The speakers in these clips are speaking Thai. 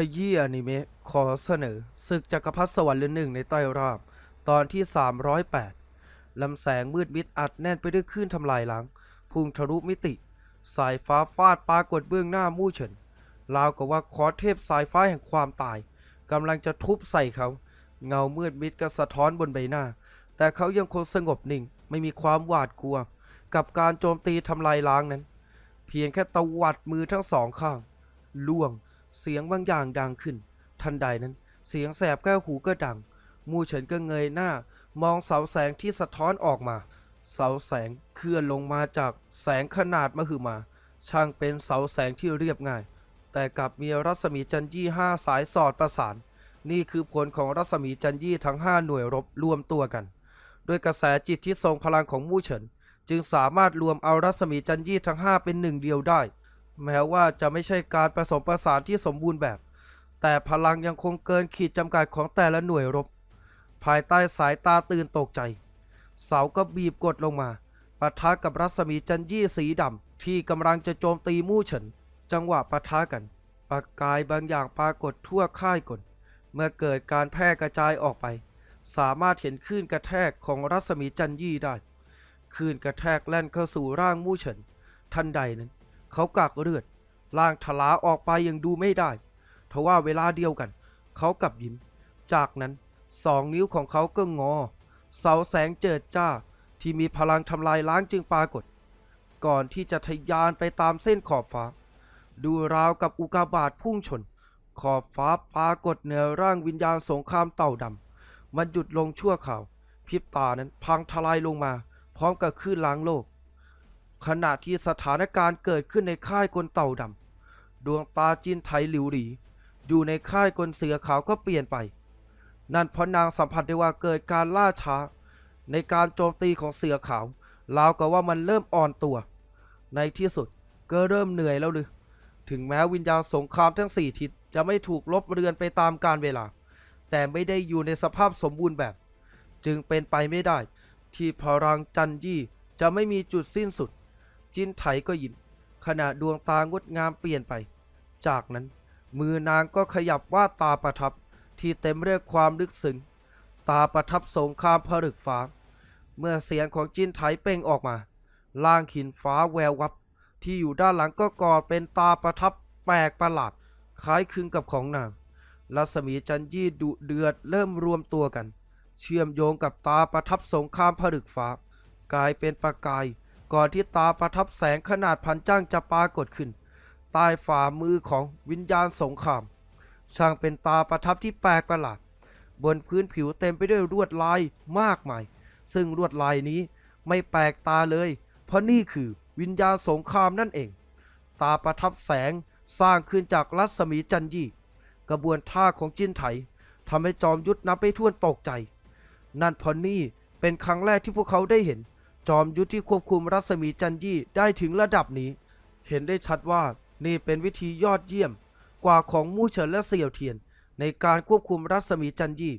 ขยี้อนิเมะขอเสนอศึกจักรพรรดิสวรรค์เรือนหนึ่งในใต้ราบ ตอนที่ 308 ลำแสงมืดมิดอัดแน่นไปด้วยคลื่นทำลายล้างพุ่งทะลุมิติ สายฟ้าฟาดปรากฏเบื้องหน้ามู่เฉินราวกับว่าขอเทพสายฟ้าแห่งความตายกำลังจะทุบใส่เขา เงามืดมิดก็สะท้อนบนใบหน้า แต่เขายังคงสงบนิ่งไม่มีความหวาดกลัว กับการโจมตีทำลายล้างนั้น เพียงแค่ตวัดมือทั้งสองข้างล่วง เสียงบางอย่างดังขึ้น ทันใดนั้น เสียงแสบแก้วหูก็ดัง มู่เฉินก็เงยหน้า มองเสาแสงที่สะท้อนออกมา เสาแสงเคลื่อนลงมาจากแสงขนาดมหึมา ช่างเป็นเสาแสงที่เรียบง่าย แต่กลับมีรัศมีจันยี่ห้าสายสอดประสาน นี่คือผลของรัศมีจันยี่ทั้งห้าหน่วยรบรวมตัวกัน ด้วยกระแสจิตที่ทรงพลังของมู่เฉิน จึงสามารถรวมเอารัศมีจันยี่ทั้งห้าเป็นหนึ่งเดียวได้ แม้ว่าจะไม่ใช่การผสมประสานที่สมบูรณ์แบบ แต่พลังยังคงเกินขีดจำกัดของแต่ละหน่วยรบ ภายใต้สายตาตื่นตกใจ เสาก็บีบกดลงมาปะทะกับรัศมีจันยี่สีดำที่กำลังจะโจมตีมู่เฉิน จังหวะปะทะกันประกายบางอย่างปรากฏทั่วค่ายกลเมื่อเกิดการแพร่กระจายออกไป สามารถเห็นคลื่นกระแทกของรัศมีจันยี่ได้คลื่นกระแทกแล่นเข้าสู่ร่างมู่เฉิน ทันใดนั้น เขากักเลือดร่างทลาออกไปยังดูไม่ได้ทว่าเวลาเดียวกัน เขากับยิ้ม จากนั้นสองนิ้วของเขาก็งอ เสาแสงเจิดจ้าที่มีพลังทำลายล้างจึงปรากฏ ก่อนที่จะทะยานไปตามเส้นขอบฟ้า ดูราวกับอุกาบาตพุ่งชน ขอบฟ้าปรากฏเหนือร่างวิญญาณสงครามเต่าดำมันหยุดลงชั่วข่าวพริบตานั้นพังทลายลงมา พร้อมกับคลื่นล้างโลก ขณะที่สถานการณ์เกิดขึ้นในค่ายกลเต่าดำดวงตาจินไถหลิวหลี อยู่ในค่ายกลเสือขาวก็เปลี่ยนไป นั่นเพราะนางสัมผัสได้ว่าเกิดการล่าช้า ในการโจมตีของเสือขาวราวกับว่ามันเริ่มอ่อนตัว ในที่สุดก็เริ่มเหนื่อยแล้วหรือถึงแม้วิญญาณสงครามทั้งสี่ทิศจะไม่ถูกลบเรือนไปตามกาลเวลา แต่ไม่ได้อยู่ในสภาพสมบูรณ์แบบ จึงเป็นไปไม่ได้ ที่พลังจันยี่จะไม่มีจุดสิ้นสุด จินไถก็ยิ้มขณะดวงตางดงามเปลี่ยนไป จากนั้น มือนางก็ขยับวาดตาประทับที่เต็มเรื่องความลึกซึ้งตาประทับสงครามผลึกฟ้า เมื่อเสียงของจินไถเป่งออกมาล่างหินฟ้าแวววับ ที่อยู่ด้านหลังก็ก่อเป็นตาประทับแปลกประหลาด คล้ายคลึงกับของนางรัศมีจันยี่ดุเดือดเริ่มรวมตัวกัน เชื่อมโยงกับตาประทับสงครามผลึกฟ้า กลายเป็นประกาย ก่อนที่ตาประทับแสงขนาดพันจ้างจะปรากฏขึ้น ใต้ฝ่ามือของวิญญาณสงคราม ช่างเป็นตาประทับที่แปลกประหลาด บนพื้นผิวเต็มไปด้วยลวดลายมากมาย ซึ่งลวดลายนี้ไม่แปลกตาเลย เพราะนี่คือวิญญาณสงครามนั่นเอง ตาประทับแสงสร้างขึ้นจากรัศมีจันยี่ กระบวนท่าของจินไถทำให้จอมยุทธนับไปท่วนตกใจ นั่นเพราะนี่เป็นครั้งแรกที่พวกเขาได้เห็น จอมยุทธที่ควบคุมรัศมีจันยี่ได้ถึงระดับนี้ เห็นได้ชัดว่านี่เป็นวิธียอดเยี่ยมกว่าของมู่เฉินและเสี่ยวเทียน ในการควบคุมรัศมีจันยี่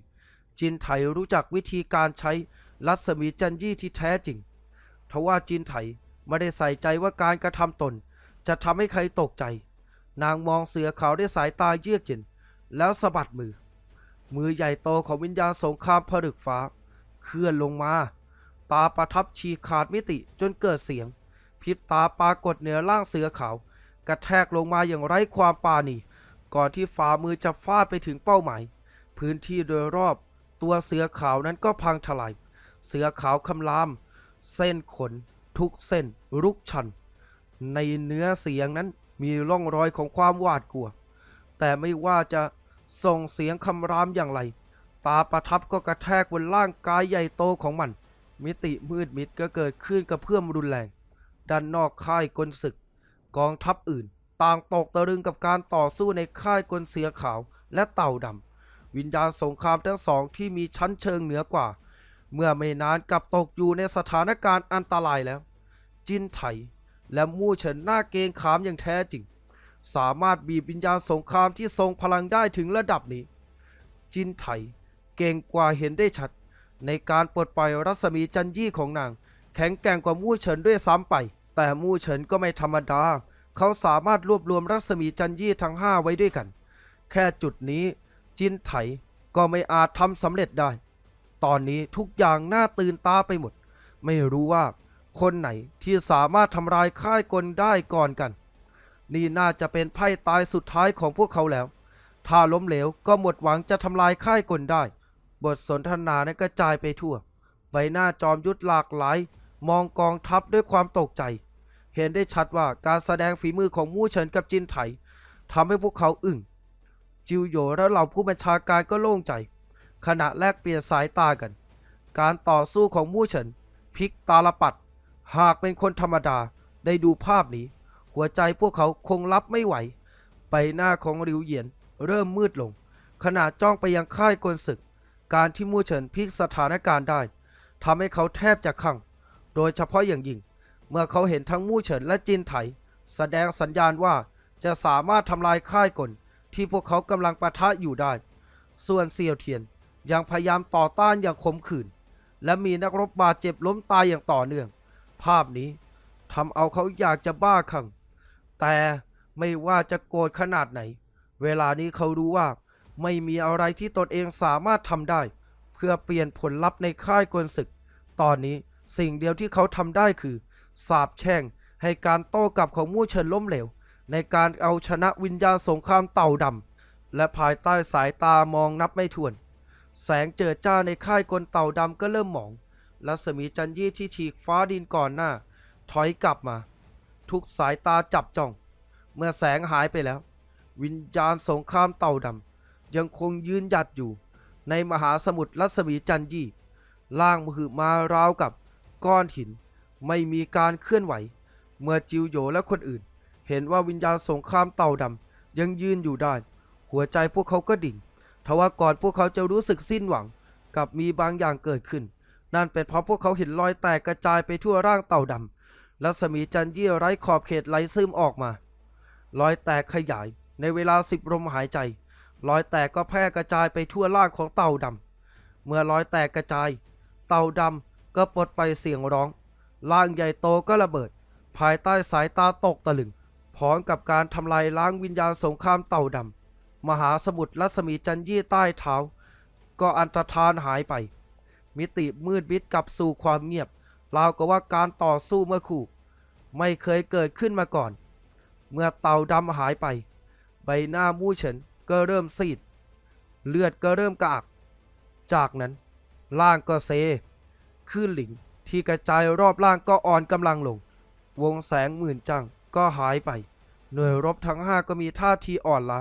จินไถรู้จักวิธีการใช้รัศมีจันยี่ที่แท้จริงทว่าจินไถไม่ได้ใส่ใจว่าการกระทำตน จะทำให้ใครตกใจ นางมองเสือขาวด้วยสายตาเยือกเย็น แล้วสะบัดมือ มือใหญ่โตของวิญญาณสงครามผลึกฟ้า เคลื่อนลงมา ตาประทับฉีกขาดมิติจนเกิดเสียงพริบตาปรากฏเหนือร่างเสือขาว กระแทกลงมาอย่างไร้ความปราณีก่อนที่ฝ่ามือจะฟาดไปถึงเป้าหมาย พื้นที่โดยรอบ ตัวเสือขาวนั้นก็พังทลาย เสือขาวคำราม เส้นขน ทุกเส้นรุกชัน ในเนื้อเสียงนั้นมีร่องรอยของความหวาดกลัว แต่ไม่ว่าจะส่งเสียงคำรามอย่างไร ตาประทับก็กระแทกบนร่างกายใหญ่โตของมัน มิติมืดมิดก็เกิดขึ้นกับเพื่อมรุนแรง ด้านนอกค่ายกลศึก กองทัพอื่น ต่างตกตะลึงกับการต่อสู้ในค่ายกลเสือขาวและเต่าดำวิญญาณสงครามทั้งสองที่มีชั้นเชิงเหนือกว่า เมื่อไม่นานกับตกอยู่ในสถานการณ์อันตรายแล้ว จินไถ และมู่เฉินหน้าเกงขามอย่างแท้จริง สามารถบีบวิญญาณสงครามที่ทรงพลังได้ถึงระดับนี้ จินไถเก่งกว่าเห็นได้ชัด ในการปลดปล่อยรัศมีจันยี่ของนาง แข็งแกร่งกว่ามู่เฉินด้วยซ้ำไป แต่มู่เฉินก็ไม่ธรรมดา เขาสามารถรวบรวมรัศมีจันยี่ทั้งห้าไว้ด้วยกัน แค่จุดนี้ จินไถก็ไม่อาจทำสำเร็จได้ ตอนนี้ทุกอย่างน่าตื่นตาไปหมด ไม่รู้ว่า คนไหนที่สามารถทำลายค่ายกลได้ก่อนกัน นี่น่าจะเป็นไพ่ตายสุดท้ายของพวกเขาแล้ว ถ้าล้มเหลวก็หมดหวังจะทำลายค่ายกลได้ บทสนทนานั้นกระจายไปทั่ว ใบหน้าจอมยุทธหลากหลาย มองกองทัพด้วยความตกใจ เห็นได้ชัดว่าการแสดงฝีมือของมู่เฉินกับจินไถทำให้พวกเขาอึ้งจิวโยและเหล่าผู้บัญชาการก็โล่งใจ ขณะแลกเปลี่ยนสายตากัน การต่อสู้ของมู่เฉินพลิกตาลปัด หากเป็นคนธรรมดาได้ดูภาพนี้ หัวใจพวกเขาคงรับไม่ไหว ใบหน้าของริวเหยียนเริ่มมืดลง ขณะจ้องไปยังค่ายกลศึก การที่มู่เฉินพลิกสถานการณ์ได้ทำให้เขาแทบจะขัง โดยเฉพาะอย่างยิ่ง เมื่อเขาเห็นทั้งมู่เฉินและจินไถ แสดงสัญญาณว่าจะสามารถทำลายค่ายกลที่พวกเขากำลังประทะอยู่ได้ ส่วนเซียวเทียนยังพยายามต่อต้านอย่างขมขื่น และมีนักรบบาดเจ็บล้มตายอย่างต่อเนื่อง ภาพนี้ทำเอาเขาอยากจะบ้าคลั่งแต่ไม่ว่าจะโกรธขนาดไหน เวลานี้เขารู้ว่า ไม่มีอะไรที่ตนเองสามารถทำได้ เพื่อเปลี่ยนผลลัพธ์ในค่ายกลศึก ตอนนี้สิ่งเดียวที่เขาทำได้คือ สาบแช่ง ให้การโต้กลับของมู่เฉินล้มเหลว ในการเอาชนะวิญญาณสงครามเต่าดำและภายใต้สายตามองนับไม่ถ้วน แสงเจิดจ้าในค่ายกลเต่าดำก็เริ่มหมองรัศมีจันยี่ที่ฉีกฟ้าดินก่อนหน้า ถอยกลับมา ทุกสายตาจับจ้อง เมื่อแสงหายไปแล้ว วิญญาณสงครามเต่าดำ ยังคงยืนหยัดอยู่ ในมหาสมุทรรัศมีจันยี่ล่างมือมาราวกับก้อนหิน ไม่มีการเคลื่อนไหว เมื่อจิวโยและคนอื่น เห็นว่าวิญญาณสงครามเต่าดำยังยืนอยู่ได้ หัวใจพวกเขาก็ดิ่งทว่าก่อนพวกเขาจะรู้สึกสิ้นหวัง กับมีบางอย่างเกิดขึ้น นั่นเป็นเพราะพวกเขาเห็นรอยแตกกระจายไปทั่วร่างเต่าดำรัศมีจันยี่ไร้ขอบเขตไหลซึมออกมา รอยแตกขยายในเวลาสิบลมหายใจ รอยแตกก็แพร่กระจายไปทั่วร่างของเต่าดำเมื่อรอยแตกกระจาย เต่าดำก็ปลดไปเสียงร้อง ร่างใหญ่โตก็ระเบิด ภายใต้สายตาตกตะลึงพร้อมกับการทำลายล้างวิญญาณสงครามเต่าดำมหาสมุทรรัศมีจันยี่ใต้เท้า ก็อันตรธานหายไป มิติมืดมิดกลับสู่ความเงียบราวกับว่าการต่อสู้เมื่อคู่ ไม่เคยเกิดขึ้นมาก่อน เมื่อเต่าดำหายไป ใบหน้ามู่เฉิน ก็เริ่มซีด เลือดก็เริ่มกระอักจากนั้นร่างก็เซคลื่นหลิงที่กระจายรอบร่างก็อ่อนกำลังลง วงแสงหมื่นจังก็หายไป หน่วยรบทั้งห้าก็มีท่าทีอ่อนล้า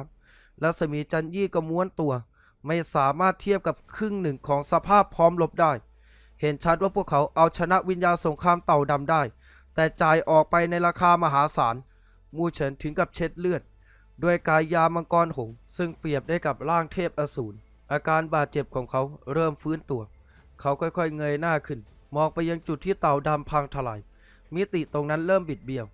รัศมีจันยี่ก็ม้วนตัว ไม่สามารถเทียบกับครึ่งหนึ่งของสภาพพร้อมรบได้ เห็นชัดว่าพวกเขาเอาชนะวิญญาณสงครามเต่าดำได้ แต่จ่ายออกไปในราคามหาศาล มูเฉินถึงกับเช็ดเลือด ด้วยกายยามังกรหงส์ซึ่งเปรียบได้กับร่างเทพอสูรอาการบาดเจ็บของเขาเริ่มฟื้นตัว เขาค่อยๆเงยหน้าขึ้น มองไปยังจุดที่เต่าดำพังทลาย มิติตรงนั้นเริ่มบิดเบี้ยว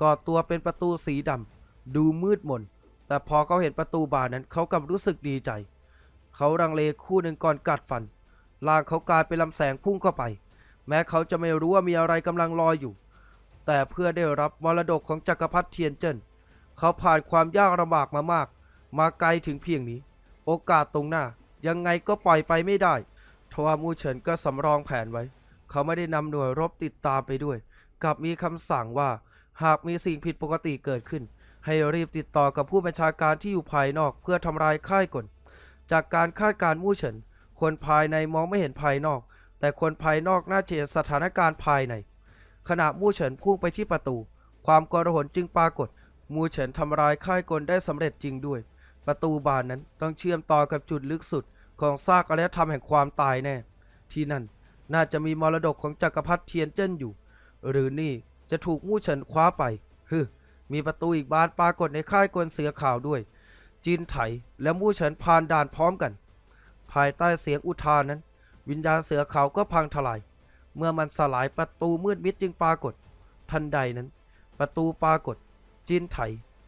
ก่อตัวเป็นประตูสีดำดูมืดมน แต่พอเขาเห็นประตูบานนั้นเขากลับรู้สึกดีใจ เขารังเลคู่หนึ่งก่อนกัดฟันร่างเขากลายเป็นลำแสงพุ่งเข้าไป แม้เขาจะไม่รู้ว่ามีอะไรกำลังรออยู่ แต่เพื่อได้รับมรดกของจักรพรรดิเทียนเจิ้น เขาผ่านความยากลำบากมามาก มาไกลถึงเพียงนี้ โอกาสตรงหน้า ยังไงก็ปล่อยไปไม่ได้ทว่ามูเฉินก็สำรองแผนไว้ เขาไม่ได้นำหน่วยรบติดตามไปด้วยกลับมีคำสั่งว่า หากมีสิ่งผิดปกติเกิดขึ้น ให้รีบติดต่อกับผู้บัญชาการที่อยู่ภายนอกเพื่อทำลายค่ายก่อนจากการคาดการ์มู่เฉิน คนภายในมองไม่เห็นภายนอก แต่คนภายนอกน่าจะเห็นสถานการณ์ภายใน ขณะมู่เฉินพุ่งไปที่ประตู ความกระหนจึงปรากฏ มูเฉินทำลายค่ายกลได้สำเร็จจริงด้วย ประตูบานนั้นต้องเชื่อมต่อกับจุดลึกสุดของซากอารยธรรมแห่งความตายแน่ ที่นั่นน่าจะมีมรดกของจักรพรรดิเทียนเจิ้นอยู่ หรือนี่จะถูกมู่เฉินคว้าไปฮึมีประตูอีกบานปรากฏในค่ายกลเสือขาวด้วย จีนไถและมู่เฉินผ่านด่านพร้อมกัน ภายใต้เสียงอุทานนั้น วิญญาณเสือขาวก็พังทลาย เมื่อมันสลายประตูมืดมิดจึงปรากฏ ทันใดนั้น ประตูปรากฏ จินไถ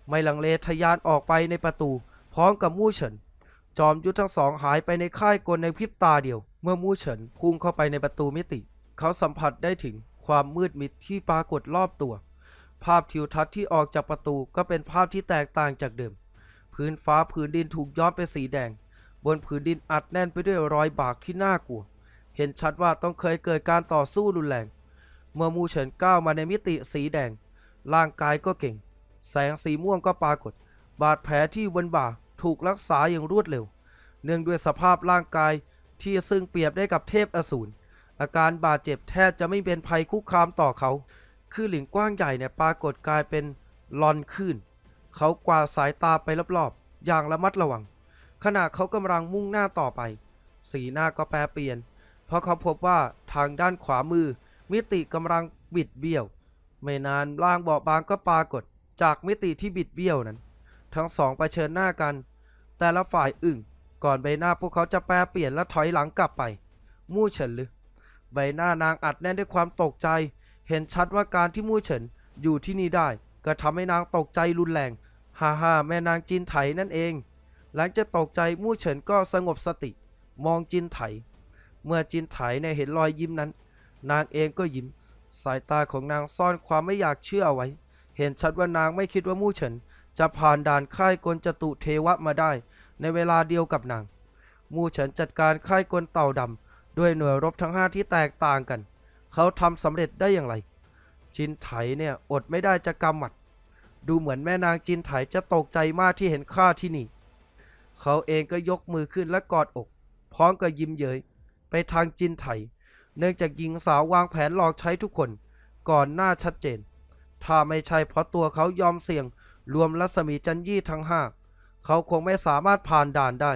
ไม่ลังเลทะยานออกไปในประตู พร้อมกับมู่เฉิน จอมยุทธทั้งสองหายไปในค่ายกลในพริบตาเดียว เมื่อมู่เฉินพุ่งเข้าไปในประตูมิติ เขาสัมผัสได้ถึงความมืดมิดที่ปรากฏรอบตัว ภาพทิวทัศน์ที่ออกจากประตูก็เป็นภาพที่แตกต่างจากเดิม พื้นฟ้าผืนดินถูกย้อมเป็นสีแดง บนผืนดินอัดแน่นไปด้วยรอยบากที่น่ากลัว เห็นชัดว่าต้องเคยเกิดการต่อสู้รุนแรง เมื่อมูเฉินก้าวมาในมิติสีแดง ร่างกายก็เก่ง แสงสีม่วงก็ปรากฏ บาดแผลที่บนบ่าถูกรักษาอย่างรวดเร็ว เนื่องด้วยสภาพร่างกายที่ซึ่งเปรียบได้กับเทพอสูร อาการบาดเจ็บแทบจะไม่เป็นภัยคุกคามต่อเขา คือหลิงกว้างใหญ่เนี่ยปรากฏกลายเป็นลอนขึ้น เขากวาดสายตาไปรอบๆ อย่างระมัดระวัง ขณะเขากำลังมุ่งหน้าต่อไป สีหน้าก็แปรเปลี่ยน เพราะเขาพบว่าทางด้านขวามือ มิติกำลังบิดเบี้ยว ไม่นานร่างเบาบางก็ปรากฏ จากมิติที่บิดเบี้ยวนั้น ทั้งสองไปเชิญหน้ากัน แต่ละฝ่ายอึ่ง ก่อนใบหน้าพวกเขาจะแปรเปลี่ยนและถอยหลังกลับไป มู่เฉินหรือใบหน้านางอัดแน่นด้วยความตกใจ เห็นชัดว่าการที่มู่เฉินอยู่ที่นี่ได้ ก็ทำให้นางตกใจรุนแรงฮ่าฮ่าแม่นางจินไถนั่นเอง หลังจากตกใจมู่เฉินก็สงบสติ มองจินไถ เมื่อจินไถเนี่ยเห็นรอยยิ้มนั้น นางเองก็ยิ้ม สายตาของนางซ่อนความไม่อยากเชื่ออไว้ เห็นชัดว่านางไม่คิดว่ามู่เฉิน จะผ่านด่านค่ายกลจตุเทวะมาได้ ในเวลาเดียวกับนาง มู่เฉินจัดการค่ายกลเต่าดำด้วยหน่วยรบทั้งห้าที่แตกต่างกัน เขาทำสำเร็จได้อย่างไร จินไถเนี่ยอดไม่ได้จะกำหมัด ดูเหมือนแม่นางจินไถจะตกใจมากที่เห็นข้าที่นี่ เขาเองก็ยกมือขึ้นและกอดอก พร้อมกับยิ้มเย้ยไปทางจินไถ เนื่องจากหญิงสาววางแผนหลอกใช้ทุกคน ก่อนหน้าชัดเจน ถ้าไม่ใช่เพราะตัวเขายอมเสี่ยง รวมรัศมีจันยี่ทั้งห้าเขาคงไม่สามารถผ่านด่านได้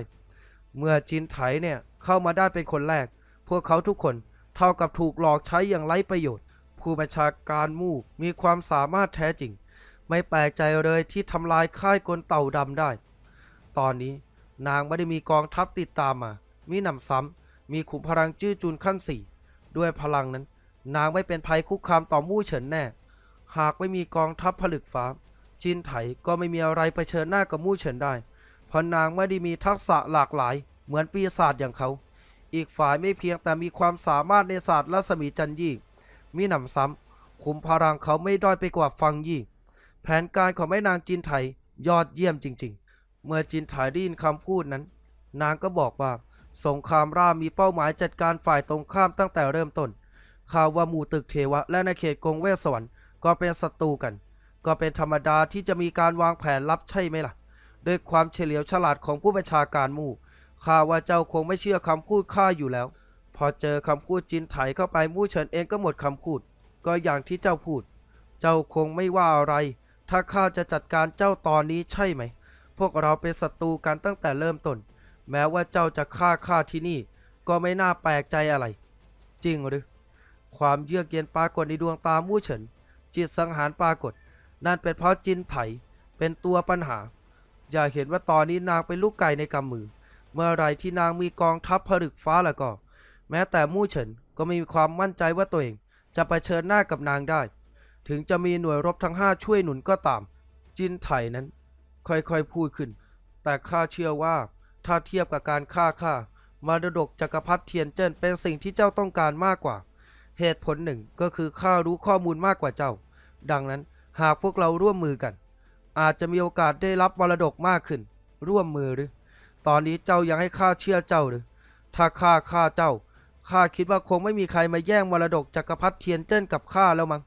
เมื่อจินไถเนี่ยเข้ามาได้เป็นคนแรก พวกเขาทุกคนเท่ากับถูกหลอกใช้อย่างไร้ประโยชน์ ผู้บัญชาการมู่มีความสามารถแท้จริง ไม่แปลกใจเลยที่ทำลายค่ายกลเต่าดำได้ ตอนนี้นางไม่ได้มีกองทัพติดตามมา มีหนำซ้ำ มีขุมพลังจื้อจุนขั้นสี่ ด้วยพลังนั้น นางไม่เป็นภัยคุกคามต่อมู่เฉินแน่ หากไม่มีกองทัพผลึกฟ้าจินไถก็ไม่มีอะไรไปเชิญหน้ากับมู่เฉินได้ เพราะนางไม่ได้มีทักษะหลากหลาย เหมือนปีศาจอย่างเขา อีกฝ่ายไม่เพียงแต่มีความสามารถในศาสตร์รัศมีจันยี่มีหนำซ้ำขุมพลังเขาไม่ด้อยไปกว่าฟังยี่ แผนการของแม่นางจินไถยอดเยี่ยมจริง ๆ เมื่อจินไถได้ยินคำพูดนั้น นางก็บอกว่า สงครามรามีเป้าหมายจัดการฝ่ายตรงข้ามตั้งแต่เริ่มต้นข่าวว่าหมู่ตึกเทวะและในเขตกงเวสสวรรค์ ก็เป็นศัตรูกัน ก็เป็นธรรมดาที่จะมีการวางแผนลับใช่ไหมล่ะ ด้วยความเฉลียวฉลาดของผู้บัญชาการมู่ข้าว่าเจ้าคงไม่เชื่อคำพูดข้าอยู่แล้ว พอเจอคำพูดจินไถเข้าไปมู่เฉินเองก็หมดคำพูด ก็อย่างที่เจ้าพูด เจ้าคงไม่ว่าอะไร ถ้าข้าจะจัดการเจ้าตอนนี้ใช่ไหม พวกเราเป็นศัตรูกันตั้งแต่เริ่มต้น แม้ว่าเจ้าจะฆ่าข้าที่นี่ ก็ไม่น่าแปลกใจอะไร จริงหรือ ความเยือกเย็นปรากฏในดวงตามู่เฉิน จิตสังหารปรากฏ นั่นเป็นเพราะจินไถ เป็นตัวปัญหา อย่าเห็นว่าตอนนี้นางเป็นลูกไก่ในกำมือ เมื่อไรที่นางมีกองทัพผลึกฟ้าแล้วก็ แม้แต่มู่เฉินก็ไม่มีความมั่นใจว่าตัวเอง จะไปเชิญหน้ากับนางได้ ถึงจะมีหน่วยรบทั้งห้าช่วยหนุนก็ตาม จินไถนั้น ค่อยๆพูดขึ้น แต่ข้าเชื่อว่าถ้าเทียบกับการฆ่าข้ามรดกจักรพรรดิเทียนเจิ้นเป็นสิ่งที่เจ้าต้องการมากกว่า เหตุผลหนึ่งก็คือข้ารู้ข้อมูลมากกว่าเจ้า ดังนั้นหากพวกเราร่วมมือกัน อาจจะมีโอกาสได้รับมรดกมากขึ้น ร่วมมือหรือ ตอนนี้เจ้ายังให้ข้าเชื่อเจ้าหรือ ถ้าข้าฆ่าเจ้าข้าคิดว่าคงไม่มีใครมาแย่งมรดกจักรพรรดิเทียนเจิ้นกับข้าแล้วมั้ง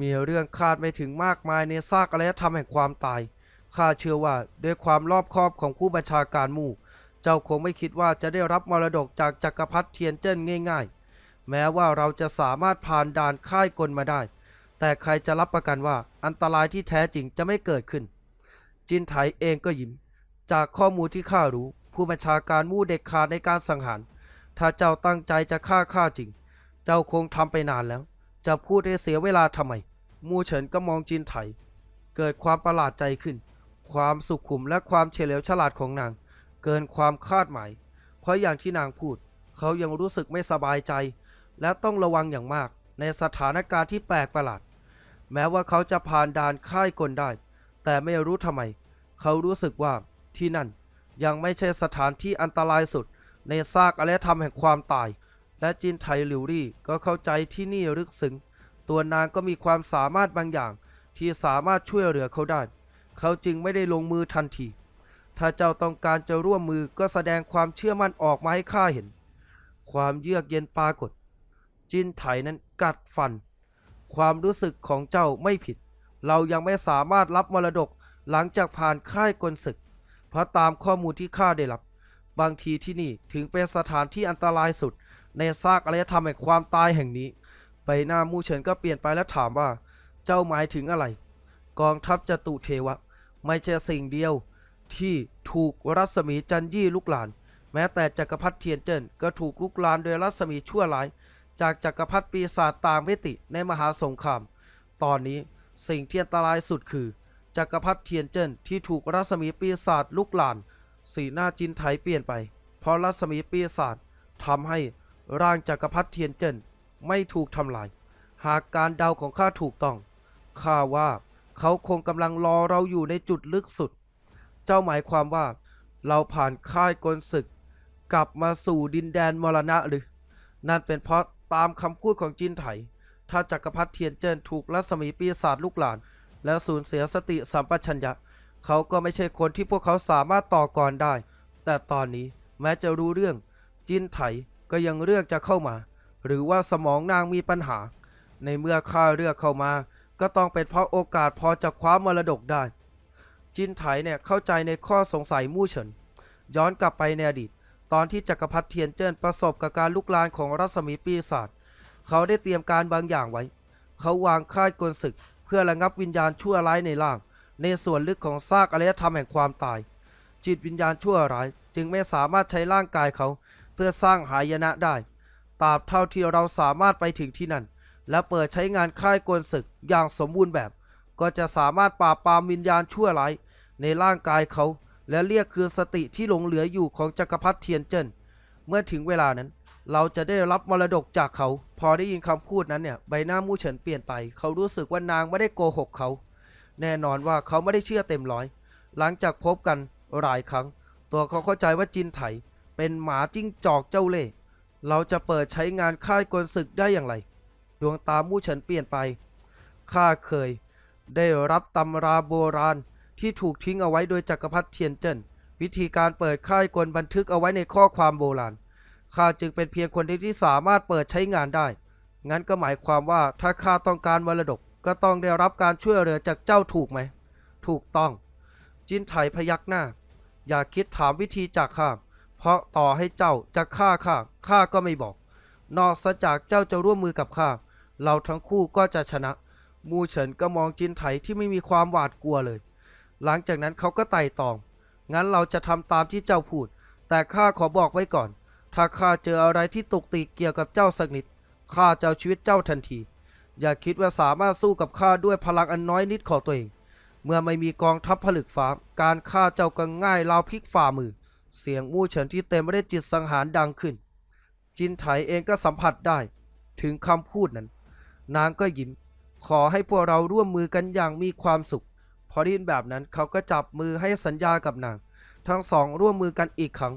มีเรื่องคาดไม่ถึงมากมายในซากอารยธรรมแห่งความตายข้าเชื่อว่าด้วยความรอบคอบของผู้บัญชาการหมู่ เจ้าคงไม่คิดว่าจะได้รับมรดกจากจักรพรรดิเทียนเจิ้นง่าย ๆ แม้ว่าเราจะสามารถผ่านด่านค่ายกลมาได้ แต่ใครจะรับประกันว่าอันตรายที่แท้จริงจะไม่เกิดขึ้น จินไถเองก็ยิ้ม จากข้อมูลที่ข้ารู้ ผู้บัญชาการมู่เด็กขาดในการสังหาร ถ้าเจ้าตั้งใจจะฆ่าข้าจริง เจ้าคงทำไปนานแล้ว จะพูดให้เสียเวลาทำไม มู่เฉินก็มองจินไถ เกิดความประหลาดใจขึ้น ความสุขุมและความเฉลียวฉลาดของนาง เกินความคาดหมาย เพราะอย่างที่นางพูด เขายังรู้สึกไม่สบายใจ และต้องระวังอย่างมากในสถานการณ์ที่แปลกประหลาด แม้ว่าเขาจะผ่านด่านค่ายกลได้ แต่ไม่รู้ทำไม เขารู้สึกว่าที่นั่นยังไม่ใช่สถานที่อันตรายสุด ในซากอารยธรรมแห่งความตาย และจินไถหลิวรี่ก็เข้าใจที่นี่ลึกซึ้งตัวนางก็มีความสามารถบางอย่าง ที่สามารถช่วยเหลือเขาได้ เขาจึงไม่ได้ลงมือทันที ถ้าเจ้าต้องการจะร่วมมือก็แสดงความเชื่อมั่นออกมาให้ข้าเห็น ความเยือกเย็นปรากฏ จินไถนั้นกัดฟัน ความรู้สึกของเจ้าไม่ผิด เรายังไม่สามารถรับมรดกหลังจากผ่านค่ายกลศึก เพราะตามข้อมูลที่ข้าได้รับ บางทีที่นี่ถึงเป็นสถานที่อันตรายสุด ในซากอารยธรรมแห่งความตายแห่งนี้ ใบหน้ามู่เฉินก็เปลี่ยนไปและถามว่า เจ้าหมายถึงอะไร กองทัพจตุเทวะ ไม่ใช่สิ่งเดียว ที่ถูกรัศมีจันยี่ลุกลาน แม้แต่จักรพรรดิเทียนเจิ้นก็ถูกลุกลานโดยรัศมีชั่วร้าย จากจักรพรรดิปีศาจต่างมิติในมหาสงคราม ตอนนี้สิ่งที่อันตรายสุดคือ จักรพรรดิเทียนเจิ้นที่ถูกรัศมีปีศาจลุกลาน สีหน้าจินไถเปลี่ยนไป เพราะรัศมีปีศาจทำให้ร่างจักรพรรดิเทียนเจิ้นไม่ถูกทำลาย หากการเดาของข้าถูกต้องข้าว่าเขาคงกำลังรอเราอยู่ในจุดลึกสุด เจ้าหมายความว่า เราผ่านค่ายกลศึก กลับมาสู่ดินแดนมรณะหรือ นั่นเป็นเพราะ ตามคำพูดของจินไถ ถ้าจักรพรรดิเทียนเจิ้นถูกรัศมีปีศาจลุกหลาน แล้วสูญเสียสติสัมปชัญญะ เขาก็ไม่ใช่คนที่พวกเขาสามารถต่อกรได้ แต่ตอนนี้แม้จะรู้เรื่อง จินไถก็ยังเลือกจะเข้ามา หรือว่าสมองนางมีปัญหา ในเมื่อข้าเลือกเข้ามา ก็ต้องเป็นเพราะโอกาสพอจะคว้ามรดกได้ จินไถเนี่ยเข้าใจในข้อสงสัยมู่เฉินย้อนกลับไปในอดีต ตอนที่จักรพรรดิเทียนเจิ้นประสบกับการลุกลานของรัศมีปีศาจเขาได้เตรียมการบางอย่างไว้ เขาวางค่ายกลศึก เพื่อระงับวิญญาณชั่วร้ายในร่าง ในส่วนลึกของซากอารยธรรมแห่งความตาย จิตวิญญาณชั่วร้าย จึงไม่สามารถใช้ร่างกายเขา เพื่อสร้างหายนะได้ตราบเท่าที่เราสามารถไปถึงที่นั่น และเปิดใช้งานค่ายกลศึกอย่างสมบูรณ์แบบ ก็จะสามารถปราบปรามวิญญาณชั่วร้ายในร่างกายเขา และเรียกคืนสติที่หลงเหลืออยู่ของจักรพรรดิเทียนเจิ้นเมื่อถึงเวลานั้น เราจะได้รับมรดกจากเขา พอได้ยินคำพูดนั้นเนี่ย ใบหน้ามู่เฉินเปลี่ยนไป เขารู้สึกว่านางไม่ได้โกหกเขา แน่นอนว่าเขาไม่ได้เชื่อเต็มร้อย หลังจากพบกันหลายครั้ง ตัวเขาเข้าใจว่าจินไถ เป็นหมาจิ้งจอกเจ้าเล่ห์เราจะเปิดใช้งานค่ายกลศึกได้อย่างไร ดวงตามู่เฉินเปลี่ยนไป ข้าเคย ได้รับตำราโบราณ ที่ถูกทิ้งเอาไว้โดยจักรพรรดิเทียนเจิ้นวิธีการเปิดค่ายกลบันทึกเอาไว้ในข้อความโบราณข้าจึงเป็นเพียงคนเดียวที่สามารถเปิดใช้งานได้ งั้นก็หมายความว่าถ้าข้าต้องการมรดกก็ต้องได้รับการช่วยเหลือจากเจ้าถูกไหม ถูกต้อง จินไถพยักหน้า อย่าคิดถามวิธีจากข้า เพราะต่อให้เจ้าจะฆ่าข้า ข้าก็ไม่บอก นอกจากเจ้าจะร่วมมือกับข้า เราทั้งคู่ก็จะชนะ มูเฉินก็มองจินไถที่ไม่มีความหวาดกลัวเลย หลังจากนั้นเขาก็ไต่ตอง งั้นเราจะทำตามที่เจ้าพูด แต่ข้าขอบอกไว้ก่อน ถ้าข้าเจออะไรที่ตกติเกี่ยวกับเจ้าสักนิด ข้าจะเอาชีวิตเจ้าทันที อย่าคิดว่าสามารถสู้กับข้าด้วยพลังอันน้อยนิดของตัวเอง เมื่อไม่มีกองทัพผลึกฟ้า การฆ่าเจ้าก็ง่ายราวพลิกฝ่ามือ เสียงมู่เฉินที่เต็มไปด้วยจิตสังหารดังขึ้น จินไถเองก็สัมผัสได้ ถึงคำพูดนั้น นางก็ยิ้ม ขอให้พวกเราร่วมมือกันอย่างมีความสุข พอได้ยินแบบนั้นเขาก็จับมือให้สัญญากับนาง ทั้งสองร่วมมือกันอีกครั้ง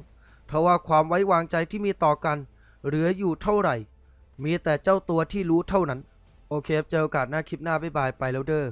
ทว่าความไว้วางใจที่มีต่อกัน เหลืออยู่เท่าไหร่ มีแต่เจ้าตัวที่รู้เท่านั้น โอเคครับเจอโอกาสหน้าคลิปหน้าบ๊ายบายไปแล้วเด้อ